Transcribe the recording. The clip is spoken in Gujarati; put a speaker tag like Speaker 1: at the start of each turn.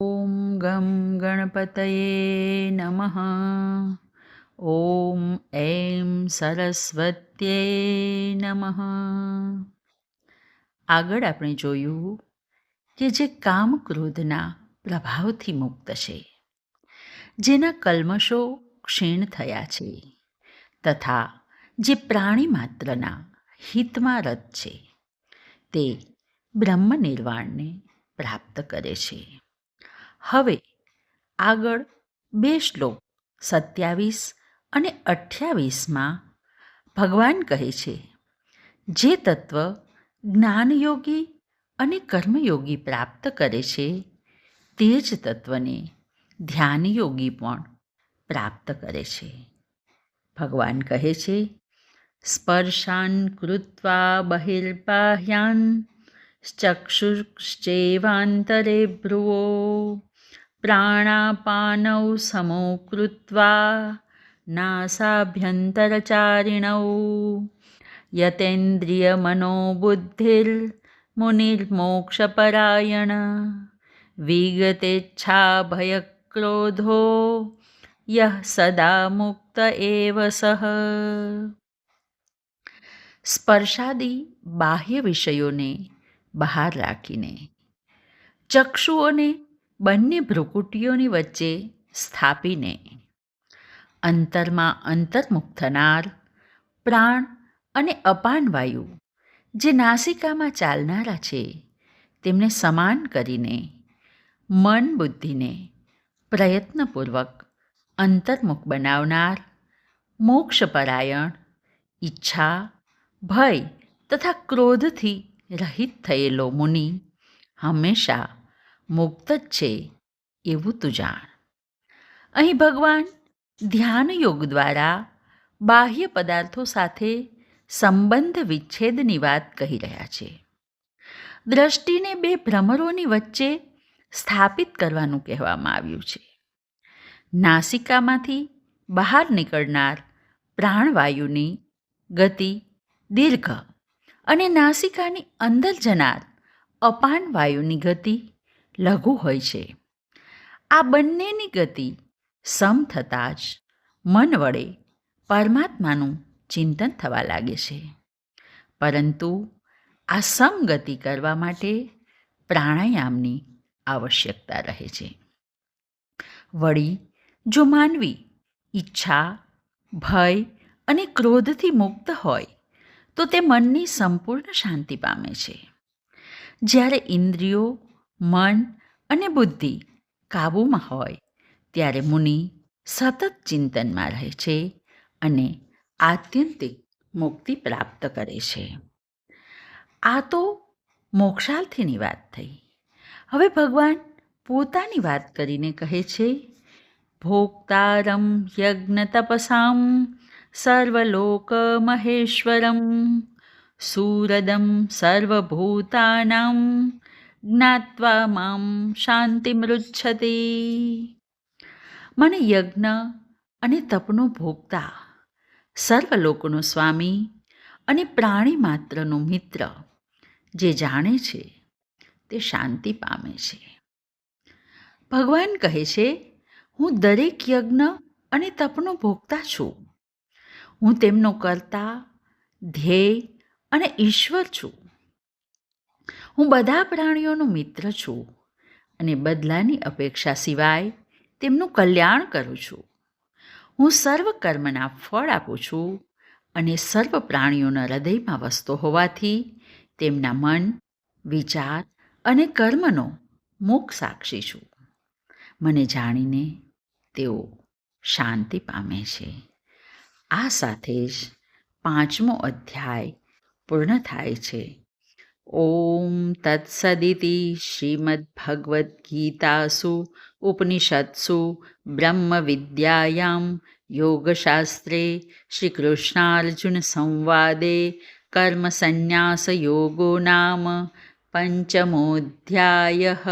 Speaker 1: ઓમ ગમ ગણપતયે નમઃ ઓમ એમ સરસ્વત્યે નમઃ આગળ આપણે જોયું કે જે કામ ક્રોધના પ્રભાવથી મુક્ત છે, જેના કલ્મશો ક્ષીણ થયા છે, તથા જે પ્રાણી માત્રના હિતમાં રત છે, તે બ્રહ્મ નિર્વાણને પ્રાપ્ત કરે છે. હવે આગળ બે શ્લોક, સત્યાવીસ અને અઠ્યાવીસમાં ભગવાન કહે છે, જે તત્વ જ્ઞાનયોગી અને કર્મયોગી પ્રાપ્ત કરે છે, તે જ તત્વને ધ્યાનયોગી પણ પ્રાપ્ત કરે છે. ભગવાન કહે છે, સ્પર્શાન કૃત્વા બહિર્બાહ્યાન ચક્ષુશ્ચેવાંતરે ભ્રુવો. પ્રાણાપાનૌ સમો કૃત્વા નાસાભ્યંતરચારિણૌ યતેન્દ્રિયમનોબુદ્ધિર્મુનિર્મોક્ષપરાયણ વિગતેચ્છાભયક્રોધો યહ સદા મુક્ત એવ સહ સ્પર્શાદી બાહ્ય વિષયોને બહાર રાખીને ચક્ષુઓને બંને ભ્રુકુટીઓની વચ્ચે સ્થાપીને અંતરમાં અંતર્મુખ થનાર પ્રાણ અને અપાન વાયુ જે નાસિકામાં ચાલનારા છે, તેમને સમાન કરીને મન બુદ્ધિને પ્રયત્નપૂર્વક અંતર્મુખ બનાવનાર મોક્ષપરાયણ, ઈચ્છા, ભય તથા ક્રોધથી રહિત થયેલો મુનિ હંમેશા મુક્ત જ છે એવું તું જાણ. અહીં ભગવાન ધ્યાન યોગ દ્વારા બાહ્ય પદાર્થો સાથે સંબંધ વિચ્છેદની વાત કહી રહ્યા છે. દ્રષ્ટિને બે ભ્રમરોની વચ્ચે સ્થાપિત કરવાનું કહેવામાં આવ્યું છે. નાસિકામાંથી બહાર નીકળનાર પ્રાણવાયુની ગતિ દીર્ઘ અને નાસિકાની અંદર જનાર અપાન વાયુની ગતિ લઘુ હોય છે. આ બંનેની ગતિ સમ થતાં જ મન વડે પરમાત્માનું ચિંતન થવા લાગે છે. પરંતુ આ સમગતિ કરવા માટે પ્રાણાયામની આવશ્યકતા રહે છે. વળી, જો માનવી ઈચ્છા, ભય અને ક્રોધથી મુક્ત હોય, તો તે મનની સંપૂર્ણ શાંતિ પામે છે. જ્યારે ઇન્દ્રિયો મન અને બુદ્ધિ કાબૂમાં હોય, ત્યારે મુનિ સતત ચિંતનમાં રહે છે અને આત્યંતિક મુક્તિ પ્રાપ્ત કરે છે. આ તો મોક્ષાર્થીની વાત થઈ. હવે ભગવાન પોતાની વાત કરીને કહે છે, ભોક્તારમ યજ્ઞ તપસામ સર્વલોક મહેશ્વરમ, સુરદમ સર્વભૂતાનાં જ્ઞાત્વા મામ શાંતિમૃચ્છતિ મને યજ્ઞ અને તપનો ભોગતા સર્વલોકનો સ્વામી અને પ્રાણી માત્રનો મિત્ર જે જાણે છે તે શાંતિ પામે છે ભગવાન કહે છે હું દરેક યજ્ઞ અને તપનો ભોગતા છું હું તેમનો કરતા, ધ્યેય અને ઈશ્વર છું। હું બધા પ્રાણીઓનો મિત્ર છું અને બદલાની અપેક્ષા સિવાય તેમનું કલ્યાણ કરું છું. હું સર્વ કર્મના ફળ આપું છું અને સર્વ પ્રાણીઓના હૃદયમાં વસતો હોવાથી તેમના મન, વિચાર અને કર્મનો મુખ સાક્ષી છું. મને જાણીને તેઓ શાંતિ પામે છે. આ સાથે જ પાંચમો અધ્યાય પૂર્ણ થાય છે. ओम तत्सदिति श्रीमद्भगवद्गीतासु उपनिषत्सु ब्रह्मविद्यायां योगशास्त्रे श्रीकृष्णार्जुनसंवादे कर्मसन्न्यासयोगो नाम पञ्चमोऽध्यायः।